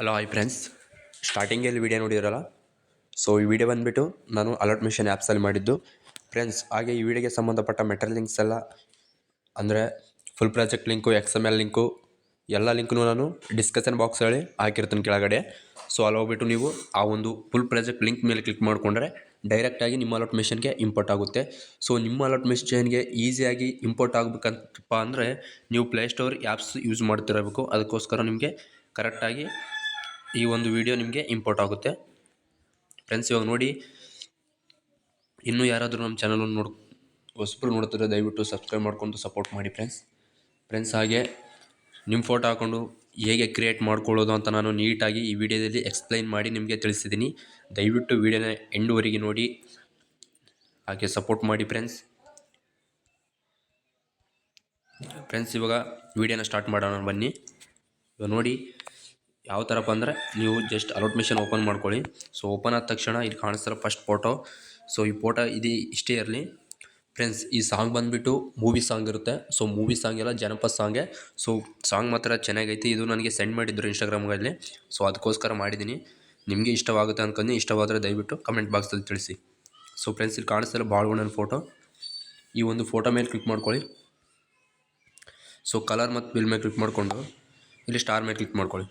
Hello hi friends ಸ್ಟಾರ್ಟಿಂಗಲ್ಲಿ video ನೋಡಿರಲ್ಲ so ಈ ವಿಡಿಯೋ ಬಂದುಬಿಟ್ಟು ನಾನು ಅಲರ್ಟ್ ಮಿಷನ್ ಆ್ಯಪ್ಸಲ್ಲಿ ಮಾಡಿದ್ದು. ಫ್ರೆಂಡ್ಸ್ ಹಾಗೆ ಈ ವಿಡಿಯೋಗೆ ಸಂಬಂಧಪಟ್ಟ ಮೆಟ್ರಲ್ ಲಿಂಕ್ಸ್ ಎಲ್ಲ, ಅಂದರೆ full project link X M L link ಎಲ್ಲ ಲಿಂಕ್ನು ನಾನು ಡಿಸ್ಕಷನ್ ಬಾಕ್ಸ್ ಹೇಳಿ ಹಾಕಿರ್ತೀನಿ ಕೆಳಗಡೆ. ಸೊ ಅಲ್ಲಿ ಹೋಗ್ಬಿಟ್ಟು ನೀವು ಆ ಒಂದು ಫುಲ್ ಪ್ರಾಜೆಕ್ಟ್ ಲಿಂಕ್ ಮೇಲೆ ಕ್ಲಿಕ್ ಮಾಡಿಕೊಂಡ್ರೆ ಡೈರೆಕ್ಟಾಗಿ ನಿಮ್ಮ ಅಲರ್ಟ್ ಮಿಷನ್ಗೆ ಇಂಪೋರ್ಟ್ ಆಗುತ್ತೆ. ಸೊ ನಿಮ್ಮ ಅಲರ್ಟ್ ಮಿಷನ್ಗೆ ಈಸಿಯಾಗಿ ಇಂಪೋರ್ಟ್ ಆಗಬೇಕಂತಪ್ಪ ಅಂದರೆ ನೀವು ಪ್ಲೇಸ್ಟೋರ್ ಆ್ಯಪ್ಸ್ ಯೂಸ್ ಮಾಡ್ತಿರಬೇಕು. ಅದಕ್ಕೋಸ್ಕರ ನಿಮಗೆ ಕರೆಕ್ಟಾಗಿ ಈ ಒಂದು ವಿಡಿಯೋ ನಿಮಗೆ ಇಂಪೋರ್ಟ್ ಆಗುತ್ತೆ. ಫ್ರೆಂಡ್ಸ್ ಇವಾಗ ನೋಡಿ, ಇನ್ನೂ ಯಾರಾದರೂ ನಮ್ಮ ಚಾನಲನ್ನು ನೋಡ್ ಹೊಸಬ್ರು ನೋಡ್ತಿದ್ರೆ ದಯವಿಟ್ಟು ಸಬ್ಸ್ಕ್ರೈಬ್ ಮಾಡ್ಕೊಂಡು ಸಪೋರ್ಟ್ ಮಾಡಿ ಫ್ರೆಂಡ್ಸ್ ಫ್ರೆಂಡ್ಸ್ ಹಾಗೆ ನಿಮ್ಮ ಫೋಟೋ ಹಾಕ್ಕೊಂಡು ಹೇಗೆ ಕ್ರಿಯೇಟ್ ಮಾಡ್ಕೊಳ್ಳೋದು ಅಂತ ನಾನು ನೀಟಾಗಿ ಈ ವಿಡಿಯೋದಲ್ಲಿ ಎಕ್ಸ್ಪ್ಲೈನ್ ಮಾಡಿ ನಿಮಗೆ ತಿಳಿಸಿದ್ದೀನಿ. ದಯವಿಟ್ಟು ವಿಡಿಯೋನ ಎಂಡುವರೆಗೆ ನೋಡಿ. ಹಾಗೆ ಸಪೋರ್ಟ್ ಮಾಡಿ ಫ್ರೆಂಡ್ಸ್ ಫ್ರೆಂಡ್ಸ್ ಇವಾಗ ವಿಡಿಯೋನ ಸ್ಟಾರ್ಟ್ ಮಾಡೋಣ ಬನ್ನಿ. ಇವಾಗ ನೋಡಿ ಯಾವ ಥರಪ್ಪ ಅಂದರೆ ನೀವು ಜಸ್ಟ್ ಅಲೌಟ್ ಮಿಷನ್ ಓಪನ್ ಮಾಡ್ಕೊಳ್ಳಿ. ಸೊ ಓಪನ್ ಆದ ತಕ್ಷಣ ಇಲ್ಲಿ ಕಾಣಿಸ್ತಾರ ಫಸ್ಟ್ ಫೋಟೋ ಸೊ ಈ ಫೋಟೋ ಇದು ಇಷ್ಟೇ ಇರಲಿ. ಫ್ರೆಂಡ್ಸ್ ಈ ಸಾಂಗ್ ಬಂದುಬಿಟ್ಟು ಮೂವಿ ಸಾಂಗ್ ಇರುತ್ತೆ. ಸೊ ಮೂವಿ ಸಾಂಗ್ ಎಲ್ಲ ಜನಪದ ಸಾಂಗೆ ಸೊ ಸಾಂಗ್ ಮಾತ್ರ ಚೆನ್ನಾಗೈತಿ. ಇದು ನನಗೆ ಸೆಂಡ್ ಮಾಡಿದ್ರು ಇನ್ಸ್ಟಾಗ್ರಾಮ್ಗಳಲ್ಲಿ ಸೊ ಅದಕ್ಕೋಸ್ಕರ ಮಾಡಿದ್ದೀನಿ. ನಿಮಗೆ ಇಷ್ಟವಾಗುತ್ತೆ ಅನ್ಕೊಂಡು, ಇಷ್ಟವಾದರೆ ದಯವಿಟ್ಟು ಕಮೆಂಟ್ ಬಾಕ್ಸಲ್ಲಿ ತಿಳಿಸಿ. ಸೊ ಫ್ರೆಂಡ್ಸ್ ಇಲ್ಲಿ ಕಾಣಿಸ್ತಾರೆ ಬಾಳ್ಗೊಂಡನ ಫೋಟೋ ಈ ಒಂದು ಫೋಟೋ ಮೇಲೆ ಕ್ಲಿಕ್ ಮಾಡ್ಕೊಳ್ಳಿ. ಸೊ ಕಲರ್ ಮತ್ತು ಬಿಲ್ ಮೇಲೆ ಕ್ಲಿಕ್ ಮಾಡಿಕೊಂಡು, ಇಲ್ಲಿ ಸ್ಟಾರ್ ಮೇಲೆ ಕ್ಲಿಕ್ ಮಾಡ್ಕೊಳ್ಳಿ.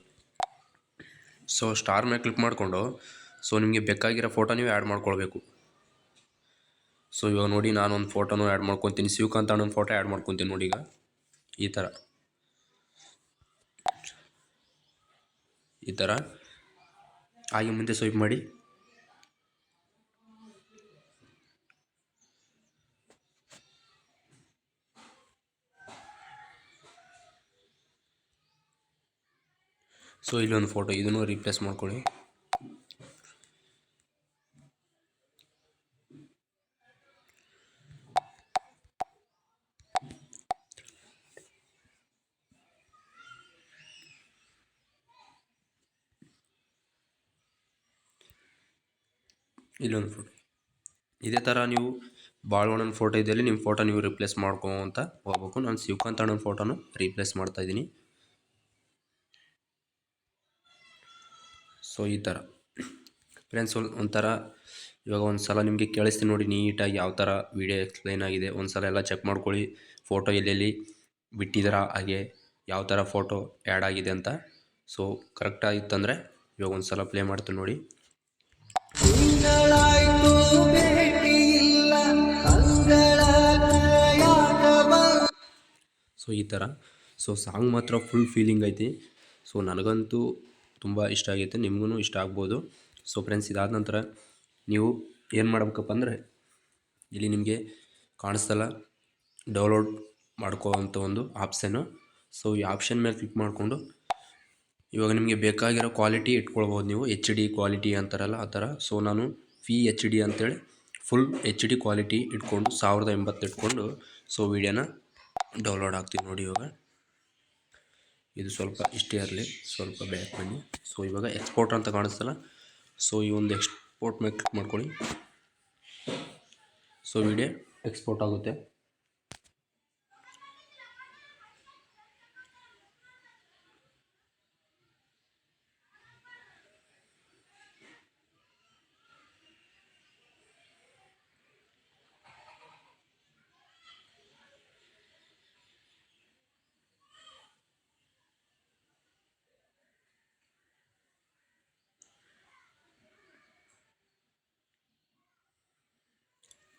ಸೊ ಸ್ಟಾರ್ ಮೇಲೆ ಕ್ಲಿಕ್ ಮಾಡಿಕೊಂಡು, ಸೊ ನಿಮಗೆ ಬೇಕಾಗಿರೋ ಫೋಟೋ ನೀವು ಆ್ಯಡ್ ಮಾಡ್ಕೊಳ್ಬೇಕು. ಸೊ ಇವಾಗ ನೋಡಿ ನಾನು ಒಂದು ಫೋಟೋನು ಆ್ಯಡ್ ಮಾಡ್ಕೊತೀನಿ. ಶಿವಕಾಂತ್ ಅಣ್ಣನ ಫೋಟೋ ಆ್ಯಡ್ ಮಾಡ್ಕೊತೀನಿ ನೋಡಿ ಈಗ. ಈ ಥರ. ಈ ಥರ. ಹಾಗೆ ಮುಂದೆ ಸ್ವೈಪ್ ಮಾಡಿ. ಸೊ ಇಲ್ಲೊಂದು ಫೋಟೋ ಇದನ್ನು ರೀಪ್ಲೇಸ್ ಮಾಡ್ಕೊಳ್ಳಿ. ಇಲ್ಲೊಂದು ಫೋಟೋ ಇದೇ ಥರ ನೀವು ಬಾಳ್ವಣ್ಣನ ಫೋಟೋ ಇದೆಯಲ್ಲಿ ನಿಮ್ಮ ಫೋಟೋ ನೀವು ರಿಪ್ಲೇಸ್ ಮಾಡ್ಕೊಂತ ಹೋಗ್ಬೇಕು. ನಾನು ಶಿವಕಾಂತ್ ಅಣ್ಣನ ಫೋಟೋನು ರೀಪ್ಲೇಸ್ ಮಾಡ್ತಾಯಿದ್ದೀನಿ ಸೊ ಈ ಥರ ಫ್ರೆಂಡ್ಸ್ ಒಂಥರ ಇವಾಗ ಒಂದು ಸಲ ನಿಮಗೆ ಕೇಳಿಸ್ತೀನಿ ನೋಡಿ ನೀಟಾಗಿ ಯಾವ ಥರ ವೀಡಿಯೋ ಎಕ್ಸ್ಪ್ಲೈನ್ ಆಗಿದೆ. ಒಂದು ಸಲ ಎಲ್ಲ ಚೆಕ್ ಮಾಡ್ಕೊಳ್ಳಿ. ಫೋಟೋ ಎಲ್ಲೆಲ್ಲಿ ಬಿಟ್ಟಿದ್ದೀರಾ ಹಾಗೆ ಯಾವ ಥರ ಫೋಟೋ ಆ್ಯಡ್ ಆಗಿದೆ ಅಂತ. ಸೊ ಕರೆಕ್ಟಾಗಿತ್ತಂದರೆ ಇವಾಗ ಒಂದು ಸಲ ಪ್ಲೇ ಮಾಡ್ತೀನಿ ನೋಡಿ. ಸೊ ಈ ಥರ ಸೊ ಸಾಂಗ್ ಮಾತ್ರ ಫುಲ್ ಫೀಲಿಂಗ್ ಐತಿ. ಸೊ ನನಗಂತೂ ತುಂಬ ಇಷ್ಟ ಆಗೈತೆ ನಿಮಗೂ ಇಷ್ಟ ಆಗ್ಬೋದು. ಸೊ ಫ್ರೆಂಡ್ಸ್ ಇದಾದ ನಂತರ ನೀವು ಏನು ಮಾಡ್ಬೇಕಪ್ಪ ಅಂದರೆ ಇಲ್ಲಿ ನಿಮಗೆ ಕಾಣಿಸ್ತಲ್ಲ ಡೌನ್ಲೋಡ್ ಮಾಡ್ಕೋವಂಥ ಒಂದು ಆಪ್ಷನ್ನು ಸೊ ಈ ಆಪ್ಷನ್ ಮೇಲೆ ಕ್ಲಿಕ್ ಮಾಡಿಕೊಂಡು ಇವಾಗ ನಿಮಗೆ ಬೇಕಾಗಿರೋ ಕ್ವಾಲಿಟಿ ಇಟ್ಕೊಳ್ಬೋದು ನೀವು. ಎಚ್ ಡಿ ಕ್ವಾಲಿಟಿ ಅಂತಾರಲ್ಲ ಆ ಥರ. ಸೊ ನಾನು ಫಿ ಎಚ್ ಡಿ ಅಂತೇಳಿ ಫುಲ್ ಎಚ್ ಡಿ ಕ್ವಾಲಿಟಿ ಇಟ್ಕೊಂಡು ಸಾವಿರದ ಎಂಬತ್ತು ಇಟ್ಕೊಂಡು ಸೊ ವೀಡಿಯೋನ ಡೌನ್ಲೋಡ್ ಆಗ್ತೀವಿ ನೋಡಿ ಇವಾಗ. ಇದು ಸ್ವಲ್ಪ ಇಷ್ಟೇ ಇರಲಿ, ಸ್ವಲ್ಪ ಬ್ಯಾಕ್ ಬನ್ನಿ. ಸೊ ಇವಾಗ ಎಕ್ಸ್ಪೋರ್ಟ್ ಅಂತ ಕಾಣಿಸ್ತಲ್ಲ ಸೊ ಈ ಒಂದು ಎಕ್ಸ್ಪೋರ್ಟ್ ಮೇಲೆ ಕ್ಲಿಕ್ ಮಾಡ್ಕೊಳ್ಳಿ. ಸೊ ವಿಡಿಯೋ ಎಕ್ಸ್ಪೋರ್ಟ್ ಆಗುತ್ತೆ.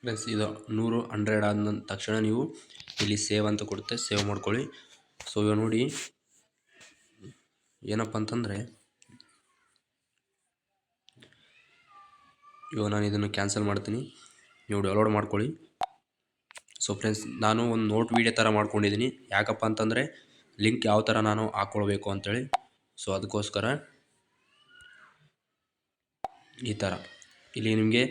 ಪ್ಲಸ್ ಇದು ನೂರು ಹಂಡ್ರೆಡ್ ಆದ ತಕ್ಷಣ ನೀವು ಇಲ್ಲಿ ಸೇವ್ ಅಂತ ಕೊಡುತ್ತೆ. ಸೇವ್ ಮಾಡ್ಕೊಳ್ಳಿ. ಸೊ ಇವಾಗ ನೋಡಿ. ಏನಪ್ಪ ಅಂತಂದರೆ, ಇವಾಗ ನಾನು ಇದನ್ನು ಕ್ಯಾನ್ಸಲ್ ಮಾಡ್ತೀನಿ. ನೀವು ಡೌನ್ಲೋಡ್ ಮಾಡ್ಕೊಳ್ಳಿ. ಸೊ ಫ್ರೆಂಡ್ಸ್ ನಾನು ಒಂದು ನೋಟ್ ವೀಡಿಯೋ ಥರ ಮಾಡ್ಕೊಂಡಿದ್ದೀನಿ. ಯಾಕಪ್ಪ ಅಂತಂದರೆ ಲಿಂಕ್ ಯಾವ ಥರ ನಾನು ಹಾಕ್ಕೊಳ್ಬೇಕು ಅಂತೇಳಿ. ಸೊ ಅದಕ್ಕೋಸ್ಕರ ಈ ಥರ ಇಲ್ಲಿ ನಿಮಗೆ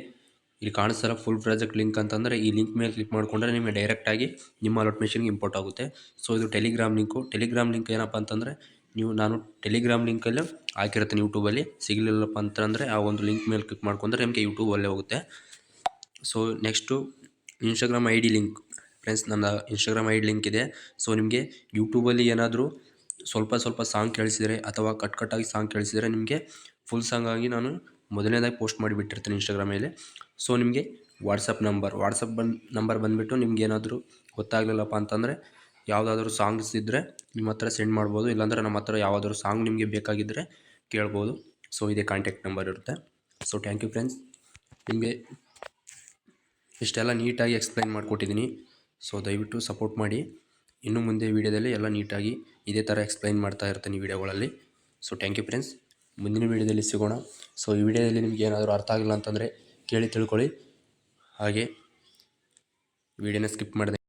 ಇಲ್ಲಿ ಕಾಣಿಸ್ತಾರ ಫುಲ್ ಪ್ರಾಜೆಕ್ಟ್ ಲಿಂಕ್ ಅಂತಂದರೆ ಈ ಲಿಂಕ್ ಮೇಲೆ ಕ್ಲಿಕ್ ಮಾಡಿಕೊಂಡ್ರೆ ನಿಮಗೆ ಡೈರೆಕ್ಟಾಗಿ ನಿಮ್ಮ ಮಿಷನ್ಗೆ ಇಂಪೋರ್ಟ್ ಆಗುತ್ತೆ. ಸೊ ಇದು ಟೆಲಿಗ್ರಾಮ್ ಲಿಂಕು ಟೆಲಿಗ್ರಾಮ್ ಲಿಂಕ್ ಏನಪ್ಪ ಅಂತಂದರೆ ನೀವು, ನಾನು ಟೆಲಿಗ್ರಾಮ್ ಲಿಂಕಲ್ಲಿ ಹಾಕಿರ್ತೀನಿ ಯೂಟ್ಯೂಬಲ್ಲಿ ಸಿಗಲಿಲ್ಲಪ್ಪ ಅಂತಂದರೆ ಆ ಒಂದು ಲಿಂಕ್ ಮೇಲೆ ಕ್ಲಿಕ್ ಮಾಡ್ಕೊಂಡ್ರೆ ನಿಮಗೆ ಯೂಟ್ಯೂಬಲ್ಲೇ ಹೋಗುತ್ತೆ. So next Instagram I D link friends ನನ್ನ ಇನ್ಸ್ಟಾಗ್ರಾಮ್ ಐ ಡಿ ಲಿಂಕ್ ಇದೆ. ಸೊ ನಿಮಗೆ ಯೂಟ್ಯೂಬಲ್ಲಿ ಏನಾದರೂ ಸ್ವಲ್ಪ ಸ್ವಲ್ಪ ಸಾಂಗ್ ಕೇಳಿಸಿದರೆ ಅಥವಾ ಕಟ್ ಕಟ್ಟಾಗಿ ಸಾಂಗ್ ಕೇಳಿಸಿದರೆ ನಿಮಗೆ ಫುಲ್ ಸಾಂಗಾಗಿ ನಾನು ಮೊದಲನೇದಾಗಿ ಪೋಸ್ಟ್ ಮಾಡಿಬಿಟ್ಟಿರ್ತೀನಿ ಇನ್ಸ್ಟಾಗ್ರಾಮಲ್ಲಿ ಸೊ ನಿಮಗೆ ವಾಟ್ಸಪ್ ನಂಬರ್ ವಾಟ್ಸಪ್ ಬಂದು ನಂಬರ್ ಬಂದುಬಿಟ್ಟು ನಿಮ್ಗೆ ಏನಾದರೂ ಗೊತ್ತಾಗಲಿಲ್ಲಪ್ಪ ಅಂತಂದರೆ ಯಾವುದಾದ್ರೂ ಸಾಂಗ್ಸ್ ಇದ್ದರೆ ನಿಮ್ಮ ಹತ್ರ ಸೆಂಡ್ ಮಾಡ್ಬೋದು. ಇಲ್ಲಾಂದರೆ ನಮ್ಮ ಹತ್ರ ಯಾವುದಾದ್ರೂ ಸಾಂಗ್ ನಿಮಗೆ ಬೇಕಾಗಿದ್ದರೆ ಕೇಳ್ಬೋದು. ಸೊ ಇದೇ ಕಾಂಟ್ಯಾಕ್ಟ್ ನಂಬರ್ ಇರುತ್ತೆ. ಸೊ ಥ್ಯಾಂಕ್ ಯು ಫ್ರೆಂಡ್ಸ್ ನಿಮಗೆ ಇಷ್ಟೆಲ್ಲ ನೀಟಾಗಿ ಎಕ್ಸ್ಪ್ಲೈನ್ ಮಾಡಿಕೊಟ್ಟಿದ್ದೀನಿ. ಸೊ ದಯವಿಟ್ಟು ಸಪೋರ್ಟ್ ಮಾಡಿ. ಇನ್ನು ಮುಂದೆ ವೀಡಿಯೋದಲ್ಲಿ ಎಲ್ಲ ನೀಟಾಗಿ ಇದೇ ಥರ ಎಕ್ಸ್ಪ್ಲೈನ್ ಮಾಡ್ತಾ ಇರ್ತೀನಿ ವೀಡಿಯೋಗಳಲ್ಲಿ. ಸೊ ಥ್ಯಾಂಕ್ ಯು ಫ್ರೆಂಡ್ಸ್ ಮುಂದಿನ ವೀಡಿಯೋದಲ್ಲಿ ಸಿಗೋಣ. ಸೊ ಈ ವಿಡಿಯೋದಲ್ಲಿ ನಿಮ್ಗೆ ಏನಾದರೂ ಅರ್ಥ ಆಗಿಲ್ಲ ಅಂತಂದರೆ ಕೇಳಿ ತಿಳ್ಕೊಳ್ಳಿ. ಹಾಗೆ ವಿಡಿಯೋನ ಸ್ಕಿಪ್ ಮಾಡಿದೆ